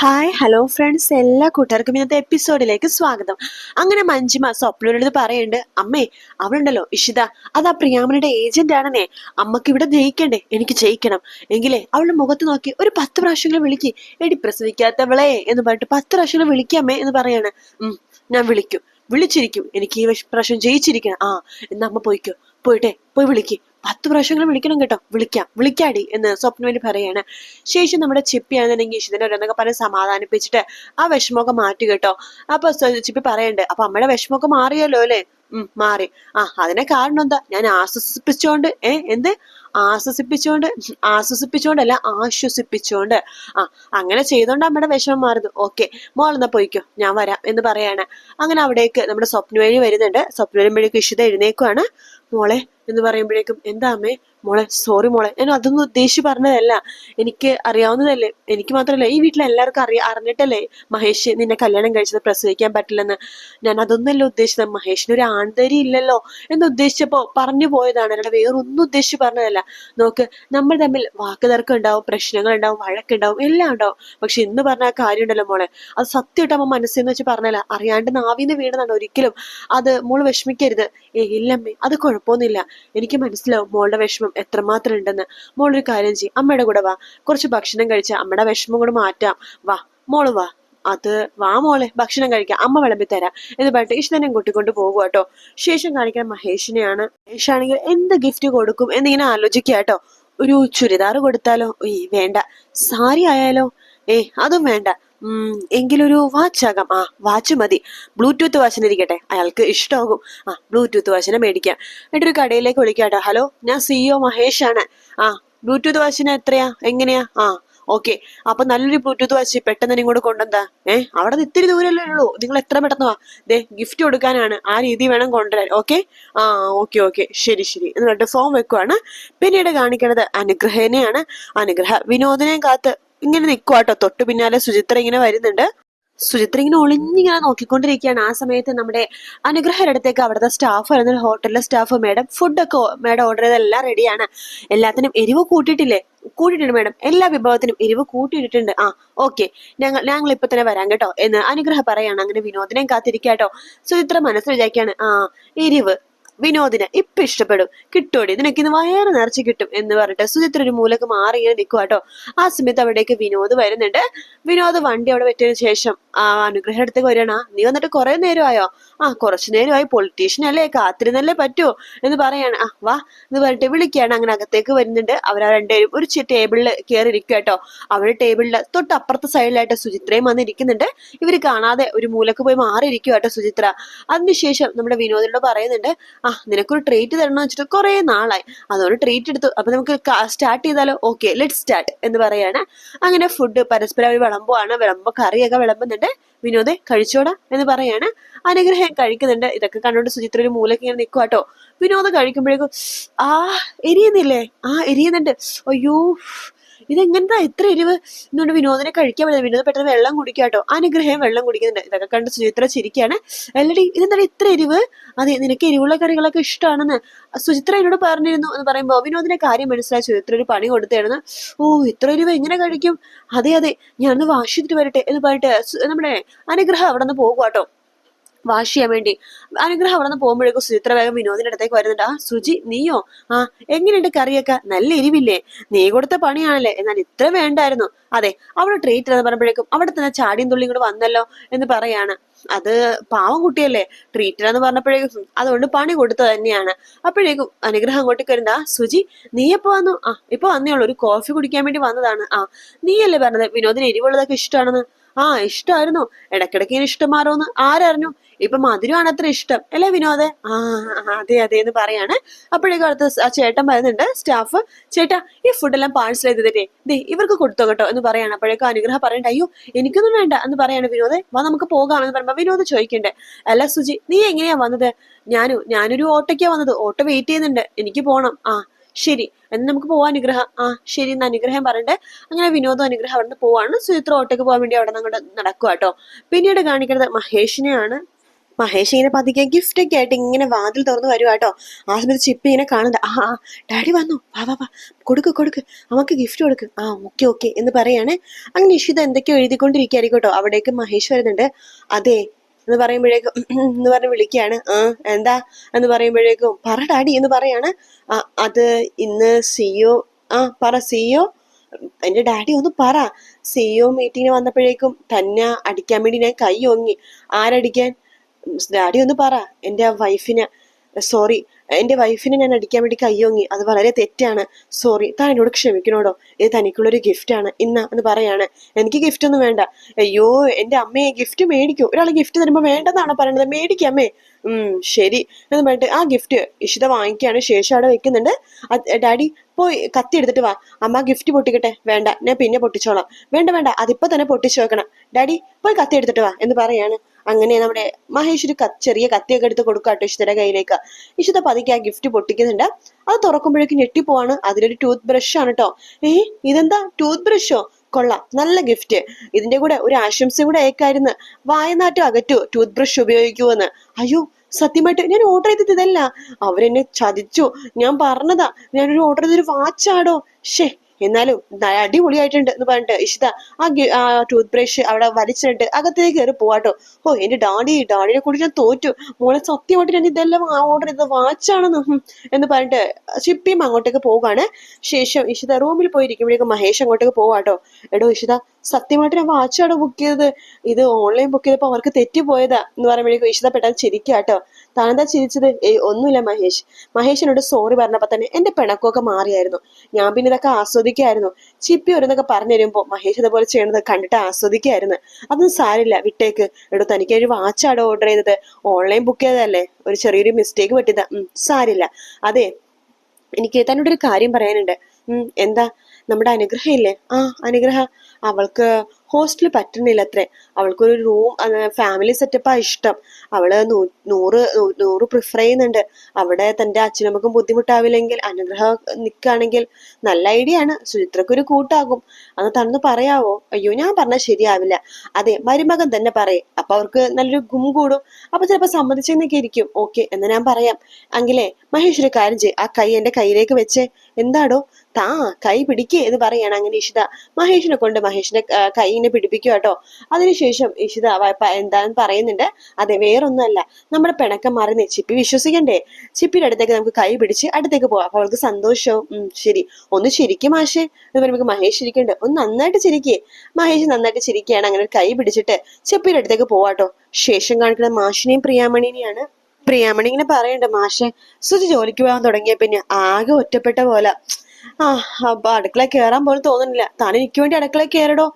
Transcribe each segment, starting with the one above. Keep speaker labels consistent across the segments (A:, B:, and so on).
A: Hi hello friends എല്ലാ കൂട്ടുകാർക്കും ഇന്നത്തെ എപ്പിസോഡിലേക്ക് സ്വാഗതം. അങ്ങനെ മഞ്ജിമ സ്വപ്നയോട് പറയുന്നുണ്ട് അമ്മേ അവളുണ്ടല്ലോ ഇഷിത. അത് ആ പ്രിയാമണിയുടെ ഏജന്റ് ആണെന്നേ. അമ്മയ്ക്ക് ഇവിടെ ജയിക്കണ്ടേ? എനിക്ക് ജയിക്കണം. എങ്കിലേ അവളുടെ മുഖത്ത് നോക്കി ഒരു പത്ത് പ്രാവശ്യങ്ങൾ വിളിക്ക്. എടി പ്രസവിക്കാത്തവളെ എന്ന് പറഞ്ഞിട്ട് പത്ത് പ്രാവശ്യങ്ങൾ വിളിക്കാമേ എന്ന് പറയാണ്. ഉം ഞാൻ വിളിക്കും. വിളിച്ചിരിക്കും. എനിക്ക് ഈ വശ- പ്രാവശ്യം ജയിച്ചിരിക്കണം. ആ എന്നാ അമ്മ പോയിക്കോ. പോയിട്ടെ പോയി വിളിക്ക്. പത്ത് പ്രാവശ്യങ്ങൾ വിളിക്കണം കേട്ടോ. വിളിക്കാം. വിളിക്കാടി എന്ന് സ്വപ്നവേലി പറയാണ്. ശേഷം നമ്മുടെ ചിപ്പി ആണെന്നുണ്ടെങ്കിൽ ഇഷിതനെ ഓരോന്നൊക്കെ പറഞ്ഞ് സമാധാനിപ്പിച്ചിട്ട് ആ വിഷമമൊക്കെ മാറ്റി കേട്ടോ. അപ്പൊ ചിപ്പി പറയണ്ട് അപ്പൊ അമ്മയുടെ വിഷമമൊക്കെ മാറിയല്ലോ അല്ലേ? ഉം മാറി. ആ അതിനെ കാരണം എന്താ? ഞാൻ ആശ്വസിപ്പിച്ചോണ്ട് ഏ എന്ത്? ആശ്വസിപ്പിച്ചോണ്ട് അല്ല ആശ്വസിപ്പിച്ചോണ്ട്. ആ അങ്ങനെ ചെയ്തോണ്ട് അമ്മയുടെ വിഷമം മാറുന്നു. ഓക്കെ മോളെന്ന പോയിക്കോ. ഞാൻ വരാം എന്ന് പറയാണ്. അങ്ങനെ അവിടേക്ക് നമ്മുടെ സ്വപ്നവേലി വരുന്നുണ്ട്. സ്വപ്നവേലി വഴിക്ക് ഇഷിത എഴുന്നേക്കുവാണ്. മോളെ എന്ന് പറയുമ്പോഴേക്കും എന്താ അമ്മേ? മോളെ സോറി മോളെ. ഞാൻ അതൊന്നും ഉദ്ദേശിച്ച് പറഞ്ഞതല്ല. എനിക്ക് അറിയാവുന്നതല്ലേ. എനിക്ക് മാത്രമല്ല ഈ വീട്ടിലെ എല്ലാവർക്കും അറിയാ അറിഞ്ഞിട്ടല്ലേ മഹേഷ് നിന്നെ കല്യാണം കഴിച്ചത് പ്രസവിക്കാൻ പറ്റില്ലെന്ന്. ഞാൻ അതൊന്നല്ല ഉദ്ദേശിച്ചത്. മഹേഷിന് ഒരു ആൺതരി ഇല്ലല്ലോ എന്ന് ഉദ്ദേശിച്ചപ്പോ പറഞ്ഞു പോയതാണ്. അല്ലാതെ വേറൊന്നും ഉദ്ദേശിച്ച് പറഞ്ഞതല്ല. നോക്ക് നമ്മൾ തമ്മിൽ വാക്ക് തർക്കം ഉണ്ടാവും പ്രശ്നങ്ങൾ ഉണ്ടാവും വഴക്കുണ്ടാവും എല്ലാം ഉണ്ടാവും. പക്ഷെ ഇന്ന് പറഞ്ഞ ആ കാര്യം ഉണ്ടല്ലോ മോളെ. അത് സത്യമായിട്ട് അമ്മ മനസ്സിൽ വെച്ച് പറഞ്ഞല്ല അറിയാണ്ട് നാവിന്ന് വീണതാണ് ഒരിക്കലും. അത് മോൾ വിഷമിക്കരുത്. ഏ ഇല്ലമ്മേ അത് കുഴപ്പമൊന്നുമില്ല. എനിക്ക് മനസ്സിലാവും മോളുടെ വിഷമം എത്രമാത്രം ഉണ്ടെന്ന്. മോളൊരു കാര്യം ചെയ്യും അമ്മയുടെ കൂടെ വാ. കുറച്ച് ഭക്ഷണം കഴിച്ച അമ്മയുടെ വിഷമം കൂടെ മാറ്റാം. വാ മോൾ വാ. അത് വാ മോളെ ഭക്ഷണം കഴിക്കാം. അമ്മ വിളമ്പി തരാം. എന്ന് പറഞ്ഞിട്ട് ഇഷ്ടനെ കൂട്ടിക്കൊണ്ട് പോകുക കേട്ടോ. ശേഷം കാണിക്കാൻ മഹേഷിനെയാണ്. മഹേഷ് ആണെങ്കിൽ എന്ത് ഗിഫ്റ്റ് കൊടുക്കും എന്നിങ്ങനെ ആലോചിക്കുക കേട്ടോ. ഒരു ചുരിദാർ കൊടുത്താലോ? ഏയ് വേണ്ട. സാരി ആയാലോ? ഏയ് അതും വേണ്ട. എങ്കിലൊരു വാച്ച് ആകാം. ആ വാച്ച് മതി. ബ്ലൂടൂത്ത് വാച്ചിന് ഇരിക്കട്ടെ. അയാൾക്ക് ഇഷ്ടമാകും ആ ബ്ലൂടൂത്ത് വാച്ചിനെ മേടിക്കാം. എന്നിട്ടൊരു കടയിലേക്ക് വിളിക്കാട്ടോ ഹലോ ഞാൻ സിഇഒ മഹേഷ് ആണ്. ആ ബ്ലൂടൂത്ത് വാച്ചിന് എത്രയാ? എങ്ങനെയാ? ആ ഓക്കെ അപ്പൊ നല്ലൊരു ബ്ലൂടൂത്ത് വാച്ച് പെട്ടെന്ന് ഇങ്ങോട്ട് കൊണ്ടുവന്നാ? ഏഹ് അവിടെ നിന്ന് ഇത്തിരി ദൂരല്ലേ ഉള്ളൂ. നിങ്ങൾ എത്ര പെട്ടെന്ന് വാ. ദേ ഗിഫ്റ്റ് കൊടുക്കാനാണ്. ആ രീതി വേണം കൊണ്ടുവരാൻ. ഓക്കെ ആ ഓക്കെ ഓക്കെ ശരി ശരി. എന്നിട്ട് ഫോം വെക്കുവാണ്. പിന്നീട് കാണിക്കണത് അനുഗ്രഹനെയാണ്. അനുഗ്രഹ വിനോദനെയും കാത്ത് ഇങ്ങനെ നിൽക്കുവാട്ടോ തൊട്ട് പിന്നാലെ സുചിത്ര ഇങ്ങനെ വരുന്നുണ്ട്. സുചിത്ര ഇങ്ങനെ ഒളിഞ്ഞിങ്ങനെ നോക്കിക്കൊണ്ടിരിക്കുകയാണ്. ആ സമയത്ത് നമ്മുടെ അനുഗ്രഹയുടെ അടുത്തേക്ക് അവിടുത്തെ സ്റ്റാഫ് വരുന്ന ഹോട്ടലിലെ സ്റ്റാഫ് മാഡം ഫുഡൊക്കെ മാഡം ഓർഡർ ചെയ്തെല്ലാം റെഡിയാണ് എല്ലാത്തിനും എരിവ് കൂട്ടിയിട്ടില്ലേ? കൂട്ടിയിട്ടുണ്ട് മാഡം എല്ലാ വിഭവത്തിനും എരിവ് കൂട്ടിയിട്ടുണ്ട് ആ ഓക്കെ ഞങ്ങൾ ഞങ്ങൾ ഇപ്പൊ തന്നെ വരാം കേട്ടോ എന്ന് അനുഗ്രഹ പറയാണ്. അങ്ങനെ വിനോദിനെയും കാത്തിരിക്കാട്ടോ സുചിത്ര മനസ്സിൽ വിചാരിക്കാണ് ആ എരിവ്. വിനോദിന് ഇപ്പൊ ഇഷ്ടപ്പെടും. കിട്ടോടി നിനക്ക് ഇന്ന് വയറ് നിറച്ച് കിട്ടും എന്ന് പറഞ്ഞിട്ട് സുചിത്ര ഒരു മൂലക്ക് മാറി ഇങ്ങനെ നിൽക്കുക കേട്ടോ ആ സമയത്ത് അവിടേക്ക് വിനോദ് വരുന്നുണ്ട്. വിനോദ് വണ്ടി അവിടെ പറ്റിയതിനു ശേഷം ആ അനുഗ്രഹം അടുത്തേക്ക് വരികയാണ് നീ വന്നിട്ട് കുറെ നേരമായോ? ആ കുറച്ചു നേരമായി പൊളിറ്റീഷ്യൻ അല്ലേ? കാത്തിരുന്നല്ലേ പറ്റുമോ എന്ന് പറയാണ്. ആ വാ എന്ന് പറഞ്ഞിട്ട് വിളിക്കുകയാണ്. അങ്ങനെ അകത്തേക്ക് വരുന്നുണ്ട്. അവർ രണ്ടുപേരും ഒരു ടേബിളിൽ കയറി ഇരിക്കുക കേട്ടോ അവരുടെ ടേബിളിൽ തൊട്ട് അപ്പുറത്തെ സൈഡിലായിട്ട് സുചിത്രയും വന്നിരിക്കുന്നുണ്ട്. ഇവർ കാണാതെ ഒരു മൂലക്ക് പോയി മാറിയിരിക്കുക കേട്ടോ സുചിത്ര. അതിനുശേഷം നമ്മുടെ വിനോദിനോട് പറയുന്നുണ്ട്. ആ നിനക്കൊരു ട്രീറ്റ് തരണം വെച്ചിട്ട് കുറെ നാളായി. അതുകൊണ്ട് ട്രീറ്റ് എടുത്തു. അപ്പൊ നമുക്ക് സ്റ്റാർട്ട് ചെയ്താലോ? ഓക്കെ ലെറ്റ് സ്റ്റാർട്ട് എന്ന് പറയാണ്. അങ്ങനെ ഫുഡ് പരസ്പരം അവർ വിളമ്പുവാണ്. വിളമ്പോ കറിയൊക്കെ വിളമ്പുന്നുണ്ട്. വിനോദെ കഴിച്ചോടാ എന്ന് പറയാണ്. അനുഗ്രഹം കഴിക്കുന്നുണ്ട്. ഇതൊക്കെ കണ്ടുകൊണ്ട് സുചിത്ര ഒരു മൂലക്ക് ഇങ്ങനെ നിൽക്കുക കേട്ടോ വിനോദം കഴിക്കുമ്പോഴേക്കും ആ എരിയുന്നില്ലേ? ആ എരിയുന്നുണ്ട്. അയ്യോ ഇതെങ്ങനെന്താ ഇത്ര എരിവ്? എന്നുകൊണ്ട് വിനോദിനെ കഴിക്കാൻ പറ്റില്ല. വിനോദം പെട്ടെന്ന് വെള്ളം കുടിക്കുക കേട്ടോ. അനുഗ്രഹം വെള്ളം കുടിക്കുന്നുണ്ട്. ഇതൊക്കെ കണ്ട് സുചിത്ര ചിരിക്കുകയാണ് അല്ലടി ഇതെന്താ ഇത്ര എരിവ്? അതെ നിനക്ക് എരിവുള്ള കറികളൊക്കെ ഇഷ്ടമാണെന്ന് സുചിത്ര എന്നോട് പറഞ്ഞിരുന്നു എന്ന് പറയുമ്പോൾ വിനോദിനെ കാര്യം മനസ്സിലായി. സുചിത്ര ഒരു പണി കൊടുത്തായിരുന്നു ഓ ഇത്ര എരിവ് എങ്ങനെ കഴിക്കും? അതെ അതെ ഞാനൊന്ന് വാശിച്ചിട്ട് വരട്ടെ എന്ന് പറഞ്ഞിട്ട് നമ്മുടെ അനുഗ്രഹം അവിടെ നിന്ന് പോകുക കേട്ടോ. വാഷ് ചെയ്യാൻ വേണ്ടി. അനുഗ്രഹം അവിടെ നിന്ന് പോകുമ്പോഴേക്കും സുചിത്ര വേഗം വിനോദിന്റെ അടുത്തേക്ക് വരുന്നുണ്ട്. ആ സുജി നീയോ? ആ എങ്ങനെയുണ്ട് കറിയൊക്കെ? നല്ല എരിവില്ലേ? നീ കൊടുത്ത പണിയാണല്ലേ? എന്നാൽ ഇത്ര വേണ്ടായിരുന്നു. അതെ അവിടെ ട്രീറ്റ് എന്ന് പറയുമ്പോഴേക്കും അവിടെ തന്നെ ചാടിയും തുള്ളിയും കൂടെ വന്നല്ലോ എന്ന് പറയാണ്. അത് പാവം കുട്ടിയല്ലേ? ട്രീറ്റർ എന്ന് പറഞ്ഞപ്പോഴേക്കും അതുകൊണ്ട് പണി കൊടുത്തു തന്നെയാണ്. അപ്പോഴേക്കും അനുഗ്രഹം അങ്ങോട്ടേക്ക് വരുന്ന സുജി നീ എപ്പോ വന്നു? ആ ഇപ്പൊ വന്നേ ഉള്ളൂ. ഒരു കോഫി കുടിക്കാൻ വേണ്ടി വന്നതാണ്. ആ നീയല്ലേ പറഞ്ഞത്? വിനോദിന് എരിവുള്ളതൊക്കെ ഇഷ്ടമാണെന്ന്. ആ ഇഷ്ടമായിരുന്നു ഇടക്കിടക്ക് ഇങ്ങനെ ഇഷ്ടം മാറുമെന്ന് ആരറിഞ്ഞു? ഇപ്പൊ മധുരമാണ് അത്ര ഇഷ്ടം. അല്ലേ വിനോദ? ആ അതെ അതെ എന്ന് പറയാണ്. അപ്പോഴേക്കും അടുത്ത ആ ചേട്ടൻ പറയുന്നുണ്ട് സ്റ്റാഫ്. ചേട്ടാ ഈ ഫുഡെല്ലാം പാഴ്സൽ ചെയ്തിട്ടേ ദേ ഇവർക്ക് കൊടുത്തോ കേട്ടോ എന്ന് പറയാണ്. അപ്പോഴേക്കും അനുഗ്രഹം പറയണ്ട അയ്യോ എനിക്കൊന്നും വേണ്ട എന്ന് പറയാണ് വിനോദ. വാ നമുക്ക് പോകാം എന്ന് പറയുമ്പോ വിനോദ് ചോദിക്കണ്ടേ. അല്ല സുജി നീ എങ്ങനെയാ വന്നത്? ഞാനു ഞാനൊരു ഓട്ടോയ്ക്കാ വന്നത്. ഓട്ടോ വെയിറ്റ് ചെയ്യുന്നുണ്ട്. എനിക്ക് പോണം. ആ ശരി. എന്ന് നമുക്ക് പോവാം അനുഗ്രഹം. ആ ശരി എന്ന് അനുഗ്രഹം പറഞ്ഞിട്ട് അങ്ങനെ വിനോദം അനുഗ്രഹം അവിടെ നിന്ന് പോവാണ് സുചിത്ര ഓട്ടോക്ക് പോകാൻ വേണ്ടി അവിടെ നിന്ന് നടക്കുക കേട്ടോ. പിന്നീട് കാണിക്കുന്നത് മഹേഷിനെയാണ്. മഹേഷ് ഇങ്ങനെ പതിക്കെ ഗിഫ്റ്റ് ഒക്കെ ആയിട്ട് ഇങ്ങനെ വാതിൽ തുറന്ന് വരുവാ കേട്ടോ. ആ സമയത്ത് ചിപ്പി ഇങ്ങനെ കാണുന്നത്. ആ ആ ഡാഡി വന്നു. വാ വാ വാ കൊടുക്ക് കൊടുക്ക്. അവക്ക് ഗിഫ്റ്റ് കൊടുക്ക്. ആ ഓക്കെ ഓക്കെ എന്ന് പറയാണ്. അങ്ങനെ ഇഷിത എന്തൊക്കെയോ എഴുതിക്കൊണ്ടിരിക്കുകയായിരിക്കും കേട്ടോ. അവിടേക്ക് മഹേഷ് വരുന്നുണ്ട്. അതെ എന്ന് പറയുമ്പോഴേക്കും എന്ന് പറഞ്ഞ് വിളിക്കുകയാണ്. ആ എന്താ? എന്ന് പറയുമ്പോഴേക്കും പറ ഡാഡി എന്ന് പറയാണ്. അത് ഇന്ന് സിഒ ആ പറ സിഒ എന്റെ ഡാഡി ഒന്ന് പറ. സിഒ മീറ്റിങ്ങിന് വന്നപ്പോഴേക്കും തന്നെ അടിക്കാൻ വേണ്ടി ഞാൻ കൈ ഒങ്ങി ആരടിക്കാൻ? ഡാഡി ഒന്ന് പറ. എന്റെ വൈഫിനെ സോറി എന്റെ വൈഫിനെ ഞാൻ അടിക്കാൻ വേണ്ടി കയ്യോങ്ങി അത് വളരെ തെറ്റാണ്. സോറി താൻ എന്നോട് ക്ഷമിക്കണോടോ? ഇത് തനിക്കുള്ളൊരു ഗിഫ്റ്റ് ആണ്. ഇന്ന എന്ന് പറയാണ്. എനിക്ക് ഗിഫ്റ്റ് ഒന്നും വേണ്ട. അയ്യോ എന്റെ അമ്മയെ ഗിഫ്റ്റ് മേടിക്കൂ. ഒരാൾ ഗിഫ്റ്റ് തരുമ്പോ വേണ്ടെന്നാണ് പറയണത്? മേടിക്കമ്മേ അമ്മേ. ശരി. എന്ന് പറഞ്ഞിട്ട് ആ ഗിഫ്റ്റ് ഇഷിത വാങ്ങിക്കുകയാണ് ശേഷം അവിടെ വെക്കുന്നുണ്ട്. ഡാഡി പോയി കത്തി എടുത്തിട്ട് വാ. അമ്മ ഗിഫ്റ്റ് പൊട്ടിക്കട്ടെ. വേണ്ട. ഞാൻ പിന്നെ പൊട്ടിച്ചോളാം. വേണ്ട വേണ്ട. അതിപ്പോ തന്നെ പൊട്ടിച്ചു വെക്കണം. ഡാഡി പോയി കത്തി എടുത്തിട്ട് വാ എന്ന് പറയാണ്. അങ്ങനെ നമ്മുടെ മഹേഷ് ഒരു ചെറിയ കത്തിയൊക്കെ എടുത്ത് കൊടുക്കാട്ടോ ഇഷിതയുടെ കയ്യിലേക്ക്. ഇഷിത പതുക്കെ ആ ഗിഫ്റ്റ് പൊട്ടിക്കുന്നുണ്ട്. അത് തുറക്കുമ്പോഴേക്കും ഞെട്ടിപ്പോവാണ്. അതിലൊരു ടൂത്ത് ബ്രഷ് ആണ് കേട്ടോ ഏ ഇതെന്താ? ടൂത്ത് ബ്രഷോ കൊള്ളാം. നല്ല ഗിഫ്റ്റ് ഇതിന്റെ കൂടെ ഒരു ആശംസ കൂടെ അയക്കായിരുന്നു. വായനാറ്റം അകറ്റു. ടൂത്ത് ബ്രഷ് ഉപയോഗിക്കുമെന്ന് അയ്യോ സത്യമായിട്ട് ഞാൻ ഓർഡർ ചെയ്തത് ഇതല്ല. അവരെന്നെ ചതിച്ചു. ഞാൻ പറഞ്ഞതാ. ഞാനൊരു ഓർഡർ ചെയ്തൊരു വാച്ചാടോ ഷേ എന്നാലും അടിപൊളിയായിട്ടുണ്ട് എന്ന് പറഞ്ഞിട്ട് ഇഷിത ആ ടൂത്ത് ബ്രഷ് അവിടെ വലിച്ചിട്ട് അകത്തേക്ക് കയറി പോവാട്ടോ. ഓ എന്റെ ഡാഡി ഡാഡിനെ കൂടി ഞാൻ തോറ്റു. മോളെ സത്യമായിട്ട് ഞാൻ ഇതെല്ലാം ഓർഡർ ചെയ്തത് വാച്ചാണെന്ന് എന്ന് പറഞ്ഞിട്ട് ഷിപ്പിയും അങ്ങോട്ടേക്ക് പോവുകയാണ്. ശേഷം ഇഷിത റൂമിൽ പോയിരിക്കുമ്പോഴേക്കും മഹേഷ് അങ്ങോട്ടേക്ക് പോവാട്ടോ. എടോ ഇഷിത സത്യമായിട്ട് ഞാൻ വാച്ചാണ് ബുക്ക് ചെയ്തത്? ഇത് ഓൺലൈൻ ബുക്ക് ചെയ്തപ്പോൾ അവർക്ക് തെറ്റിപ്പോയതാ എന്ന് പറയുമ്പോഴേക്കും ഇഷിത പെട്ടെന്ന് ചിരിക്കാട്ടോ. താനെന്താ ചിരിച്ചത് ഏയ് ഒന്നുമില്ല മഹേഷ്. മഹേഷിനോട് സോറി പറഞ്ഞപ്പോൾ തന്നെ എന്റെ പിണക്കമൊക്കെ മാറിയായിരുന്നു. ഞാൻ പിന്നെ ഇതൊക്കെ ആസ്വദിക്കായിരുന്നു. ചിപ്പി ഓരോന്നൊക്കെ പറഞ്ഞു തരുമ്പോ മഹേഷ് ഇതുപോലെ ചെയ്യണത് കണ്ടിട്ട് ആസ്വദിക്കായിരുന്നു. അതൊന്നും സാരില്ല വിട്ടേക്ക്. എടോ തനിക്ക് ഒരു വാച്ചാടോ ഓർഡർ ചെയ്തത്. ഓൺലൈൻ ബുക്ക് ചെയ്തതല്ലേ? ഒരു ചെറിയൊരു മിസ്റ്റേക്ക് പറ്റിയതാ. സാരില്ല അതെ എനിക്ക് തന്നോട് ഒരു കാര്യം പറയാനുണ്ട്. എന്താ? നമ്മുടെ അനുഗ്രഹം ഇല്ലേ ആ അനുഗ്രഹ. അവൾക്ക് ഹോസ്റ്റൽ പറ്റുന്നില്ല അത്രേ അവൾക്കൊരു റൂം ഫാമിലി സെറ്റപ്പാ ഇഷ്ടം. അവൾ നൂറ് നൂറ് പ്രിഫർ ചെയ്യുന്നുണ്ട്. അവിടെ തന്റെ അച്ഛനമ്മക്കും ബുദ്ധിമുട്ടാവില്ലെങ്കിൽ അനുഗ്രഹം നിൽക്കുകയാണെങ്കിൽ നല്ല ഐഡിയ ആണ്. സുചിത്രക്കൊരു കൂട്ടാകും. അന്ന് തന്നു പറയാവോ? അയ്യോ ഞാൻ പറഞ്ഞാൽ ശരിയാവില്ല. അതെ മരുമകൻ തന്നെ പറയും. അപ്പൊ അവർക്ക് നല്ലൊരു ഗും കൂടും. അപ്പൊ ചിലപ്പോ സമ്മതിച്ചെന്നൊക്കെ ഇരിക്കും. ഓക്കെ എന്ന് ഞാൻ പറയാം. അങ്കിലേ മഹേഷ് ഒരു കാര്യം ചെയ്യും. ആ കൈ എന്റെ കയ്യിലേക്ക് വെച്ച്. എന്താടോ? താ കൈ പിടിക്കേ എന്ന് പറയാണ് അങ്ങനെ ഇഷിത മഹേഷിനെ കൊണ്ട് മഹേഷിന്റെ കൈ ഇങ്ങനെ പിടിപ്പിക്കുക കേട്ടോ. അതിനുശേഷം ഇഷിത എന്താന്ന് പറയുന്നുണ്ട്. അതെ വേറൊന്നുമല്ല. നമ്മുടെ പിണക്കം മാറി ചിപ്പി വിശ്വസിക്കണ്ടേ? ചിപ്പിയുടെ അടുത്തേക്ക് നമുക്ക് കൈ പിടിച്ച് അടുത്തേക്ക് പോവാം അപ്പൊ അവൾക്ക് സന്തോഷവും ശരി. ഒന്ന് ശരിക്കും മാഷേ. എന്ന് പറയുമ്പോൾ മഹേഷ് ഇരിക്കണ്ട് ഒന്ന് നന്നായിട്ട് ചിരിക്കേ. മഹേഷ് നന്നായിട്ട് ചിരിക്കുകയാണ്. അങ്ങനെ കൈ പിടിച്ചിട്ട് ചിപ്പിയുടെ അടുത്തേക്ക് പോവാട്ടോ ശേഷം കാണിക്കുന്ന മാഷിനെയും പ്രിയാമണിനെയാണ്. പ്രിയാമണി ഇങ്ങനെ പറയണ്ട മാഷെ സുജി ജോലിക്ക് പോകാൻ തുടങ്ങിയ പിന്നെ ആകെ ഒറ്റപ്പെട്ട പോലെ. ആ അപ്പൊ അടുക്കള കേറാൻ പോലും തോന്നുന്നില്ല. താൻ എനിക്ക് വേണ്ടി അടുക്കള കേറടോ.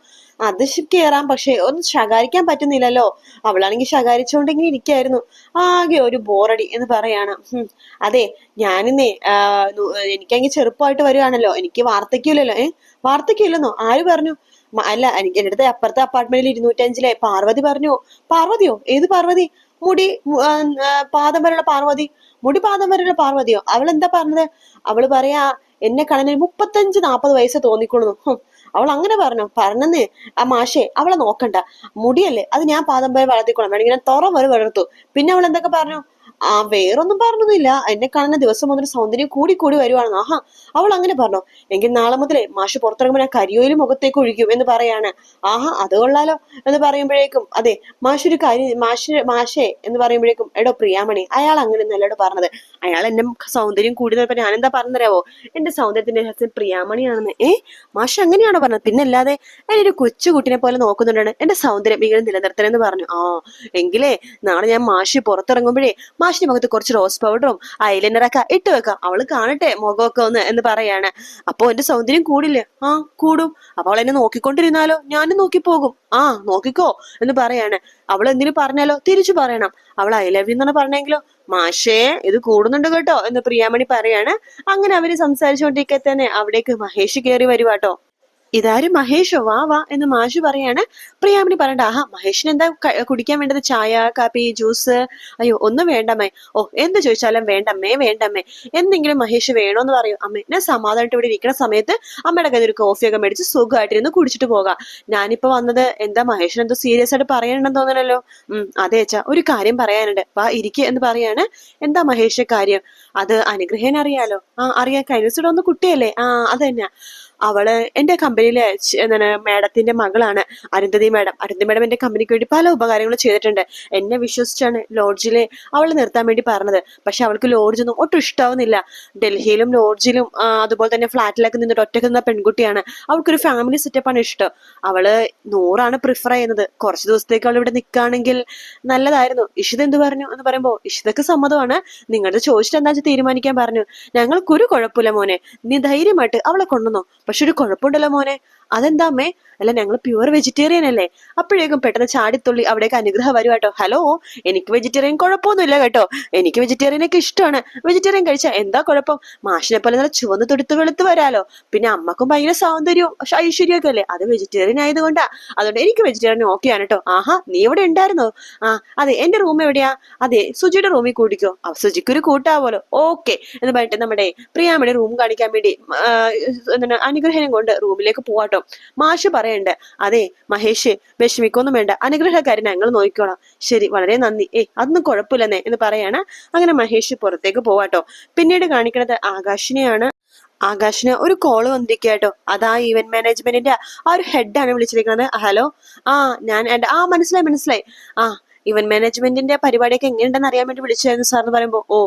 A: അത് കയറാം പക്ഷെ ഒന്ന് ശകാരിക്കാൻ പറ്റുന്നില്ലല്ലോ. അവളാണെങ്കിൽ ശകാരിച്ചോണ്ടെങ്കിൽ ഇരിക്കായിരുന്നു. ആകെ ഒരു ബോറടി എന്ന് പറയാണ്. അതെ ഞാനിന്നേ എനിക്കങ്ങ് ചെറുപ്പമായിട്ട് വരുവാണല്ലോ. എനിക്ക് വാർദ്ധക്യമില്ലല്ലോ. ഏഹ് വാർദ്ധക്യമില്ലെന്നോ? ആര് പറഞ്ഞു? അല്ല എനിക്ക് എന്റെ അടുത്ത് അപ്പുറത്തെ അപ്പാർട്ട്മെന്റിൽ ഇരുന്നൂറ്റഞ്ചിലെ പാർവതി പറഞ്ഞു. പാർവതിയോ? ഏത് പാർവതി? മുടി പാദം വരെയുള്ള പാർവതി. മുടി പാദം വരെയുള്ള പാർവതിയോ? അവൾ എന്താ പറഞ്ഞത്? അവൾ പറയാ എന്നെ കാണാൻ മുപ്പത്തഞ്ച് നാപ്പത് വയസ്സ് തോന്നിക്കൊള്ളുന്നു. അവൾ അങ്ങനെ പറഞ്ഞു പറഞ്ഞെന്ന് ആ മാഷെ അവളെ നോക്കണ്ട. മുടിയല്ലേ അത് ഞാൻ പാദം പോയി വളർത്തിക്കോളാം. വേണമെങ്കിൽ തുറ വരെ വളർത്തു. പിന്നെ അവൾ എന്തൊക്കെ പറഞ്ഞു? ആ വേറൊന്നും പറഞ്ഞൊന്നുമില്ല. എന്നെ കാണുന്ന ദിവസം മുതൽ സൗന്ദര്യം കൂടി കൂടി വരുവാണെന്ന്. ആഹാ അവൾ അങ്ങനെ പറഞ്ഞു. എങ്കിൽ നാളെ മുതലേ മാഷ് പുറത്തിറങ്ങുമ്പോൾ ഞാൻ കരിയോയിലും മുഖത്തേക്ക് ഒഴിക്കും എന്ന് പറയാണ്. ആഹാ അത് കൊള്ളാലോ എന്ന് പറയുമ്പോഴേക്കും അതെ മാഷ് ഒരു കാര്യം മാഷ് മാഷേ എന്ന് പറയുമ്പോഴേക്കും എടോ പ്രിയാമണി അയാൾ അങ്ങനെ എന്നല്ലോട് പറഞ്ഞത്. അയാൾ എന്റെ സൗന്ദര്യം കൂടി നിന്നപ്പോ ഞാൻ എന്താ പറഞ്ഞുതരാവോ എന്റെ സൗന്ദര്യത്തിന്റെ രഹസ്യം പ്രിയാമണിയാണെന്ന്. ഏ മാഷ് അങ്ങനെയാണോ പറഞ്ഞത്? പിന്നെ അല്ലാതെ എന്നെ ഒരു കൊച്ചു പോലെ നോക്കുന്നുണ്ടാണ്. എന്റെ സൗന്ദര്യം ഇങ്ങനെ നിലനിർത്തണമെന്ന് പറഞ്ഞു. ആ എങ്കിലേ നാളെ ഞാൻ മാഷ് പുറത്തിറങ്ങുമ്പോഴേ മാഷിന്റെ മുഖത്ത് കുറച്ച് റോസ് പൗഡറും ഐലൈനറൊക്കെ ഇട്ട് വെക്കാം. അവൾ കാണട്ടെ മുഖമൊക്കെ ഒന്ന് എന്ന് പറയാണ്. അപ്പൊ എന്റെ സൗന്ദര്യം കൂടില്ലേ? ആ കൂടും. അപ്പൊ അവൾ എന്നെ നോക്കിക്കൊണ്ടിരുന്നാലോ? ഞാനും നോക്കിപ്പോകും. ആ നോക്കിക്കോ എന്ന് പറയാണ്. അവൾ എന്തിനു പറഞ്ഞാലോ? തിരിച്ചു പറയണം. അവൾ ഐ ലവ് യു എന്നാണ് പറഞ്ഞെങ്കിലോ? മാഷേ ഇത് കൂടുന്നുണ്ട് കേട്ടോ എന്ന് പ്രിയാമണി പറയാണ്. അങ്ങനെ അവർ സംസാരിച്ചുകൊണ്ടിരിക്കെ തന്നെ അവിടേക്ക് മഹേഷ് കയറി വരുവാട്ടോ ഇതാരും മഹേഷോ വാ വാ എന്ന് മാഷു പറയാണ്. പ്രിയാമിനി പറയണ്ട ആഹാ മഹേഷിന് എന്താ കുടിക്കാൻ വേണ്ടത്? ചായ കാപ്പി ജ്യൂസ് അയ്യോ ഒന്നും വേണ്ടമ്മേ. ഓ എന്ത് ചോദിച്ചാലും വേണ്ടമ്മേ വേണ്ടമ്മേ. എന്തെങ്കിലും മഹേഷ് വേണോന്ന് പറയൂ. അമ്മ ഞാൻ സമാധാനമായിട്ട് ഇവിടെ ഇരിക്കുന്ന സമയത്ത് അമ്മയുടെ കയ്യിൽ ഒരു കോഫിയൊക്കെ മേടിച്ച് സുഖമായിട്ടിരുന്ന് കുടിച്ചിട്ട് പോകാം. ഞാനിപ്പോ വന്നത് എന്താ മഹേഷിന് എന്തോ സീരിയസ് ആയിട്ട് പറയാനുണ്ടെന്ന് തോന്നണല്ലോ? ഉം അതെ അച്ഛാ ഒരു കാര്യം പറയാനുണ്ട്. വാ ഇരിക്കുക എന്ന് പറയാണ്. എന്താ മഹേഷ് കാര്യം? അത് അനുഗ്രഹേനറിയാലോ ആ അറിയാം കഴിഞ്ഞ ദിവസം ഒന്ന് കുട്ടിയല്ലേ? ആ അത് അവൾ എന്റെ കമ്പനിയിലെ എന്താണ് മാഡത്തിന്റെ മകളാണ് അരുന്ധതി മാഡം. അരുന്ധതി മാഡം എന്റെ കമ്പനിക്ക് വേണ്ടി പല ഉപകാരങ്ങളും ചെയ്തിട്ടുണ്ട്. എന്നെ വിശ്വസിച്ചാണ് ലോഡ്ജിലെ അവളെ നിർത്താൻ വേണ്ടി പറഞ്ഞത്. പക്ഷെ അവൾക്ക് ലോഡ്ജൊന്നും ഒട്ടും ഇഷ്ടാവുന്നില്ല. ഡൽഹിയിലും ലോഡ്ജിലും അതുപോലെ തന്നെ ഫ്ലാറ്റിലൊക്കെ നിന്നിട്ട് ഒറ്റയ്ക്ക് നിന്ന പെൺകുട്ടിയാണ്. അവൾക്കൊരു ഫാമിലി സെറ്റപ്പാണ് ഇഷ്ടം. അവൾ നൂറാണ് പ്രിഫർ ചെയ്യുന്നത്. കുറച്ച് ദിവസത്തേക്ക് അവൾ ഇവിടെ നിൽക്കുകയാണെങ്കിൽ നല്ലതായിരുന്നു. ഇഷിത എന്ത് പറഞ്ഞു എന്ന് പറയുമ്പോൾ ഇഷിതക്ക് സമ്മതമാണ്. നിങ്ങളുടെ ചോദിച്ചിട്ട് എന്താ തീരുമാനിക്കാൻ പറഞ്ഞു. ഞങ്ങൾക്കൊരു കുഴപ്പമില്ല മോനെ. നീ ധൈര്യമായിട്ട് അവളെ കൊണ്ടുവന്നോ. പക്ഷെ ഒരു കുഴപ്പമുണ്ടല്ലോ മോനെ. അതെന്താ അമ്മേ അല്ല ഞങ്ങൾ പ്യുവർ വെജിറ്റേറിയൻ അല്ലേ? അപ്പോഴേക്കും പെട്ടെന്ന് ചാടിത്തുള്ളി അവിടേക്ക് അനുഗ്രഹം വരും കേട്ടോ. ഹലോ എനിക്ക് വെജിറ്റേറിയൻ കുഴപ്പമൊന്നുമില്ല കേട്ടോ. എനിക്ക് വെജിറ്റേറിയനൊക്കെ ഇഷ്ടമാണ്. വെജിറ്റേറിയൻ കഴിച്ചാൽ എന്താ കുഴപ്പം? മാഷിനെ പോലെ നല്ല ചുവന്ന് തുടുത്ത് വെളുത്ത് വരാലോ. പിന്നെ അമ്മക്കും ഭയങ്കര സൗന്ദര്യവും ഐശ്വര്യമൊക്കെ അല്ലേ? അത് വെജിറ്റേറിയൻ ആയതുകൊണ്ടാ. അതുകൊണ്ട് എനിക്ക് വെജിറ്റേറിയൻ ഓക്കെ ആണ് കേട്ടോ. ആഹാ നീ ഇവിടെ ഉണ്ടായിരുന്നോ? ആ അതെ എന്റെ റൂം എവിടെയാ? അതെ സുജിയുടെ റൂമിൽ കൂടിക്കോ. അവ സുജിക്ക് ഒരു കൂട്ടാവോലോ. ഓക്കെ എന്ന് പറഞ്ഞിട്ട് നമ്മുടെ പ്രിയാമ്മയുടെ റൂം കാണിക്കാൻ വേണ്ടി അനുഗ്രഹം കൊണ്ട് റൂമിലേക്ക് പോവാട്ടോ. മാഷ് പറയണ്ട് അതെ മഹേഷ് വിഷമിക്കൊന്നും വേണ്ട അനുഗ്രഹക്കാരൻ ഞങ്ങൾ നോക്കിക്കോളാം. ശരി വളരെ നന്ദി. ഏ അതൊന്നും കുഴപ്പമില്ലെന്നേ എന്ന് പറയാണ്. അങ്ങനെ മഹേഷ് പുറത്തേക്ക് പോവാട്ടോ പിന്നീട് കാണിക്കുന്നത് ആകാശിനെയാണ്. ആകാശിന് ഒരു കോൾ വന്നിരിക്കുക കേട്ടോ അതാ ഈവന്റ് മാനേജ്മെന്റിന്റെ ആ ഒരു ഹെഡാണ് വിളിച്ചിരിക്കുന്നത്. ഹലോ ആ ഞാൻ എന്റെ ആ മനസ്സിലായി മനസ്സിലായി. ആ ഇവന്റ് മാനേജ്മെന്റിന്റെ പരിപാടിയൊക്കെ എങ്ങനെയുണ്ടെന്ന് അറിയാൻ വേണ്ടി വിളിച്ചായിരുന്നു സാർ എന്ന് പറയുമ്പോൾ ഓ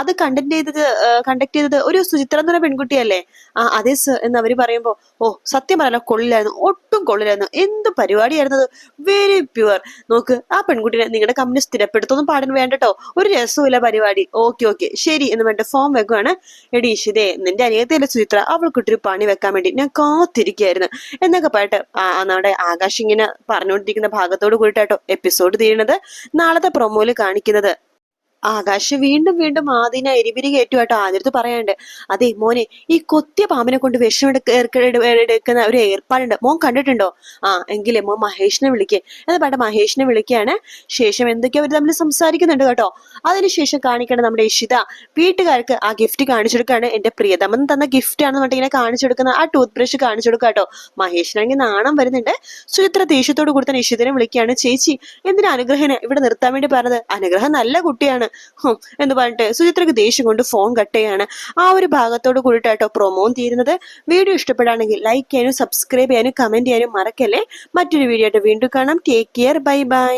A: അത് കണ്ടക്ട് ചെയ്തത് കണ്ടക്ട് ചെയ്തത് ഒരു സുചിത്ര എന്ന് പറഞ്ഞ പെൺകുട്ടിയല്ലേ? ആ അതെ സർ എന്ന് അവർ പറയുമ്പോൾ ഓ സത്യം പറയാലോ കൊള്ളില്ലായിരുന്നു. ഒട്ടും കൊള്ളില്ലായിരുന്നു. എന്ത് പരിപാടിയായിരുന്നത്? വെരി പ്യുവർ നോക്ക് ആ പെൺകുട്ടിനെ നിങ്ങളുടെ കമ്പനി സ്ഥിരപ്പെടുത്തൊന്നും പാടാൻ വേണ്ടട്ടോ. ഒരു രസവുമില്ല പരിപാടി. ഓക്കെ ഓക്കെ ശരി എന്ന് പറഞ്ഞിട്ട് ഫോം വെക്കുവാണ്. എടി നിന്റെ അനിയത്തിന്റെ സുചിത്ര? അവൾക്കിട്ടൊരു പണി വെക്കാൻ വേണ്ടി ഞാൻ കാത്തിരിക്കുകയായിരുന്നു എന്നൊക്കെ പറയട്ട് നമ്മുടെ ആകാശ് ഇങ്ങനെ പറഞ്ഞുകൊണ്ടിരിക്കുന്ന ഭാഗത്തോട് കൂടിയിട്ടോ എപ്പിസോഡ് തീരുന്നത്. നാളത്തെ പ്രൊമോയിൽ കാണിക്കുന്നത്. ആകാശ് വീണ്ടും വീണ്ടും ആദിന എരിപിരി കയറ്റുമായിട്ട് ആദ്യത്ത് പറയാണ്ട് അതെ മോനെ ഈ കൊത്തിയ പാമ്പിനെ കൊണ്ട് വിഷം എടുക്ക- എടുക്ക- എടുക്കുന്ന ഒരു ഏർപ്പാടുണ്ട്. മോൻ കണ്ടിട്ടുണ്ടോ? ആ എങ്കിലേ മോൻ മഹേഷിനെ വിളിക്കേ. എന്ന് പറഞ്ഞ മഹേഷിനെ വിളിക്കുകയാണ് ശേഷം എന്തൊക്കെയോ അവർ തമ്മിൽ സംസാരിക്കുന്നുണ്ട് കേട്ടോ. അതിനുശേഷം കാണിക്കണം നമ്മുടെ ഇഷിത. വീട്ടുകാർക്ക് ആ ഗിഫ്റ്റ് കാണിച്ചു കൊടുക്കാണ്. എന്റെ പ്രിയതമൻ തന്ന ഗിഫ്റ്റ് ആണെന്ന് പറഞ്ഞിട്ട് ഇങ്ങനെ കാണിച്ചു കൊടുക്കുന്ന ആ ടൂത്ത് ബ്രഷ് കാണിച്ചു കൊടുക്കുക കേട്ടോ. മഹേഷിനാണെങ്കിൽ നാണം വരുന്നുണ്ട്. സുചിത്ര ദേഷ്യത്തോട് കൂടി തന്നെ ഇഷിതനെ വിളിക്കുകയാണ്. ചേച്ചി എന്തിനാ അനുഗ്രഹനെ ഇവിടെ നിർത്താൻ വേണ്ടി പറഞ്ഞത്? അനുഗ്രഹം നല്ല കുട്ടിയാണ്. എന്ന് പറഞ്ഞിട്ട് സുചിത്രക്ക് ദേഷ്യം കൊണ്ട് ഫോൺ കട്ട് ചെയ്യാണ്. ആ ഒരു ഭാഗത്തോട് കൂടിയിട്ടാട്ടോ പ്രൊമോൻ തീരുന്നത്. വീഡിയോ ഇഷ്ടപ്പെടുകയാണെങ്കിൽ ലൈക്ക് ചെയ്യാനും സബ്സ്ക്രൈബ് ചെയ്യാനും കമന്റ് ചെയ്യാനും മറക്കല്ലേ? മറ്റൊരു വീഡിയോ ആയിട്ട് വീണ്ടും കാണാം. Take care bye bye